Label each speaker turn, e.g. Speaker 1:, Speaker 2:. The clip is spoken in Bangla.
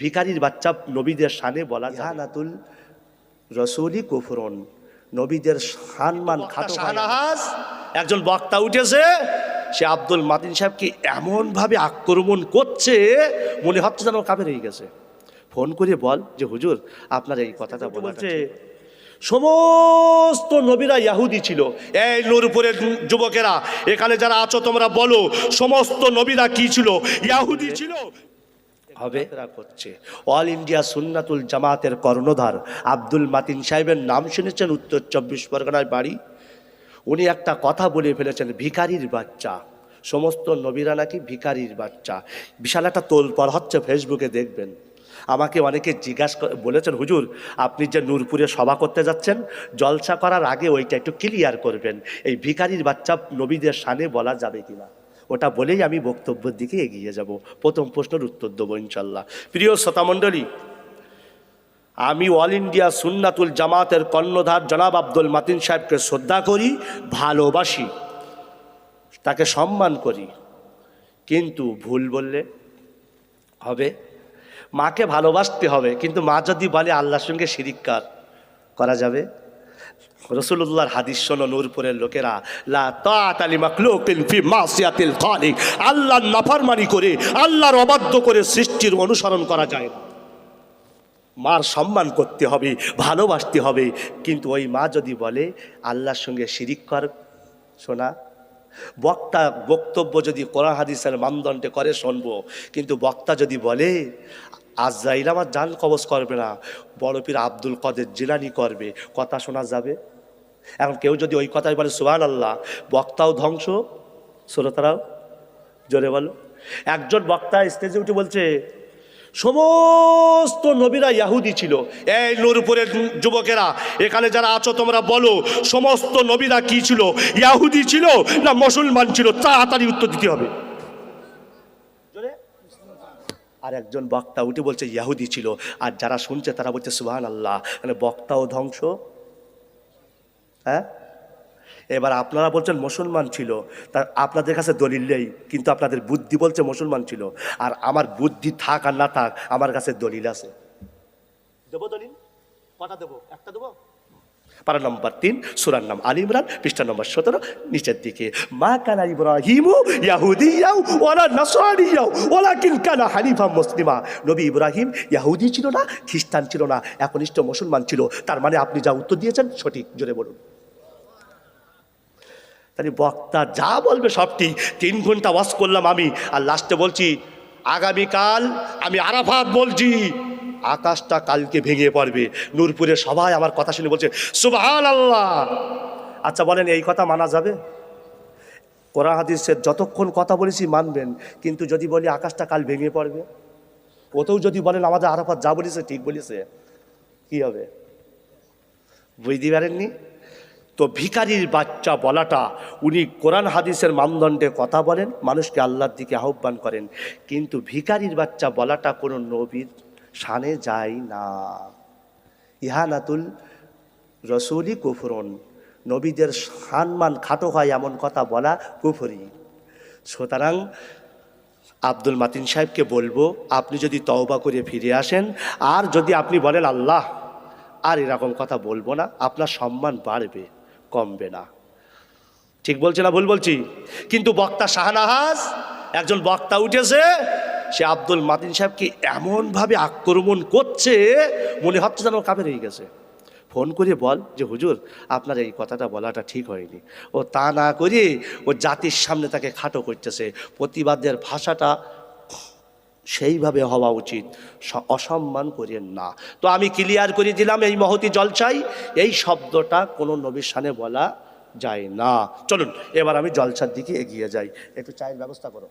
Speaker 1: ভিকারির বাচ্চা নবীদের শানে বলা জাহানাতুল রসুলি কুফরন। নবীদের সম্মান খাটো একজন বক্তা উঠেছে সে আব্দুল মাতিন সাহেবকে এমনভাবে আক্রমণ করছে মনে হচ্ছে যেন কাপে রয়ে গেছে। ফোন করে বল যে হুজুর আপনার এই কথাটা বলছে সমস্ত নবীরা ইয়াহুদি ছিল। এই নূরপুরের যুবকেরা এখানে যারা আছো তোমরা বলো সমস্ত নবীরা কি ছিল? ইয়াহুদি ছিল হবে। করছে অল ইন্ডিয়া সুন্নাতুল জামাতের কর্ণধার আব্দুল মাতিন সাহেবের নাম শুনেছেন উত্তর চব্বিশ পরগনায় বাড়ি। উনি একটা কথা বলে ফেলেছেন, ভিখারির বাচ্চা। সমস্ত নবীরা নাকি ভিখারির বাচ্চা। বিশাল একটা তোলপর হচ্ছে ফেসবুকে দেখবেন। আমাকে অনেকে জিজ্ঞাসা বলেছেন, হুজুর, আপনি যে নূরপুরে সভা করতে যাচ্ছেন, জলসা করার আগে ওইটা একটু ক্লিয়ার করবেন। এই ভিকারির বাচ্চা নবীদের সানে বলা যাবে কিনা? ওটা বলেই আমি বক্তব্যের দিকে এগিয়ে যাব। প্রথম প্রশ্নের উত্তর দেবো ইনশাল্লাহ প্রিয় শ্রোতামণ্ডলী আমি অল ইন্ডিয়া সুন্নাতুল জামাতের কর্ণধার জনাব আব্দুল মাতিন সাহেবকে শ্রদ্ধা করি, ভালোবাসি, তাকে সম্মান করি। কিন্তু ভুল বললে হবে। মাকে ভালোবাসতে হবে, কিন্তু মা যদি বলে আল্লাহর সঙ্গে শিরিকার করা যাবে? রসুল্লাহর হাদিস শোনো নূরপুরের লোকেরা, লা তালি মাসিয়াতিল খালিক। আল্লাহর করে, আল্লাহর অবাধ্য করে সৃষ্টির অনুসরণ করা যায় না। মার সম্মান করতে হবে, ভালোবাসতে হবে। কিন্তু ওই মা যদি বলে, আল্লাহর সঙ্গে শিরিক কর শোনা বক্তা বক্তব্য যদি কোরআন হাদিসের মানদণ্ডে করে শুনব, কিন্তু বক্তা যদি বলে, আজরাইল আমার জান কবজ করবে না, বড় পীর আব্দুল কদের জিলানি করবে কথা শোনা যাবে? এখন কেউ যদি ওই কথাই বলে সুহান আল্লাহ বক্তাও ধ্বংস? শ্রোতারাও? জোরে বলো। একজন বক্তা স্টেজে উঠে বলছে সমস্ত নবীরা ইয়াহুদি ছিল। এই নূরপুরের যুবকেরা, এখানে যারা আছো তোমরা বলো, সমস্ত নবীরা কি ছিল? ইয়াহুদি ছিল না মুসলমান ছিল? তাড়াতাড়ি উত্তর দিতে হবে। আর একজন বক্তা উঠে বলছে, ইয়াহুদি ছিল। আর যারা শুনছে তারা বলছে সুহান আল্লাহ মানে বক্তাও ধ্বংস। হ্যাঁ? এবার আপনারা বলছেন মুসলমান ছিল, তা আপনাদের কাছে দলিল নেই, কিন্তু আপনাদের বুদ্ধি বলছে মুসলমান ছিল, আর আমার বুদ্ধি থাক আর না থাক, আমার কাছে দলিল আছে। দেবো দলিল? কটা দেবো? একটা দেবো? পারা নম্বর তিন, সুরার নাম আলী ইমরান, পৃষ্ঠা নম্বর সতেরো, নিচের দিকে, মা কানা ইব্রাহিমু ইয়াহুদিয়াও ওলা নাসরানিয়াও ওলা কিন কানা হানিফা মুসলিমা। নবী ইব্রাহিম ইয়াহুদি ছিল না, খ্রিস্টান ছিল না, একনিষ্ঠ মুসলমান ছিল, তার মানে আপনি যা উত্তর দিয়েছেন সঠিক, জোরে বলুন। তাহলে বক্তা যা বলবে সবটি তিন ঘণ্টা ওয়াশ করলাম আমি। আর লাস্টে বলছি, আগামীকাল আমি আরাফাত বলছি। আকাশটা কালকে ভেঙে পড়বে। নূরপুরে সবাই আমার কথা শুনে বলছে সুবহান আল্লাহ আচ্ছা বলেন, এই কথা মানা যাবে? কোরআন হাদিসের যতক্ষণ কথা বলেছি মানবেন, কিন্তু যদি বলি আকাশটা কাল ভেঙে পড়বে, ওতেও যদি বলেন আমাদের আরাফাত যা বলেছে ঠিক বলেছে, কি হবে? বুঝতে পারেননি? তো ভিকারির বাচ্চা বলাটা, উনি কোরআন হাদিসের মানদণ্ডে কথা বলেন, মানুষকে আল্লাহর দিকে আহ্বান করেন। কিন্তু ভিখারির বাচ্চা বলাটা কোনো নবীর শানে যায় না। ইহানাতুল রসুলি কুফরন। নবীদের সম্মান খাটো হয় এমন কথা বলা কুফরি। সুতরাং আব্দুল মাতিন সাহেবকে বলব, আপনি যদি তওবা করে ফিরে আসেন, আর যদি আপনি বলেন, আল্লাহ, আর এরকম কথা বলব না, আপনার সম্মান বাড়বে। কমবে না। ঠিক বলছে না ভুল বলছি? কিন্তু বক্তা শাহনাহাজ, একজন বক্তা উঠেছে, সে আব্দুল মাতিন সাহেবকে এমনভাবে আক্রমণ করছে, মনে হচ্ছে যেন কাপে রয়ে গেছে। ফোন করে বল যে, হুজুর, আপনার এই কথাটা বলাটা ঠিক হয়নি। ও তা না করে ও জাতির সামনে তাকে খাটো করতেছে। প্রতিবাদের ভাষাটা সেইভাবে হওয়া উচিত। অসম্মান করেন না। তো আমি ক্লিয়ার করে দিলাম এই মহতি জলচাই এই শব্দটা কোনো নবীর সানে বলা যায় না। চলুন, এবার আমি জলসার দিকে এগিয়ে যাই। একটু চায়ের ব্যবস্থা করো।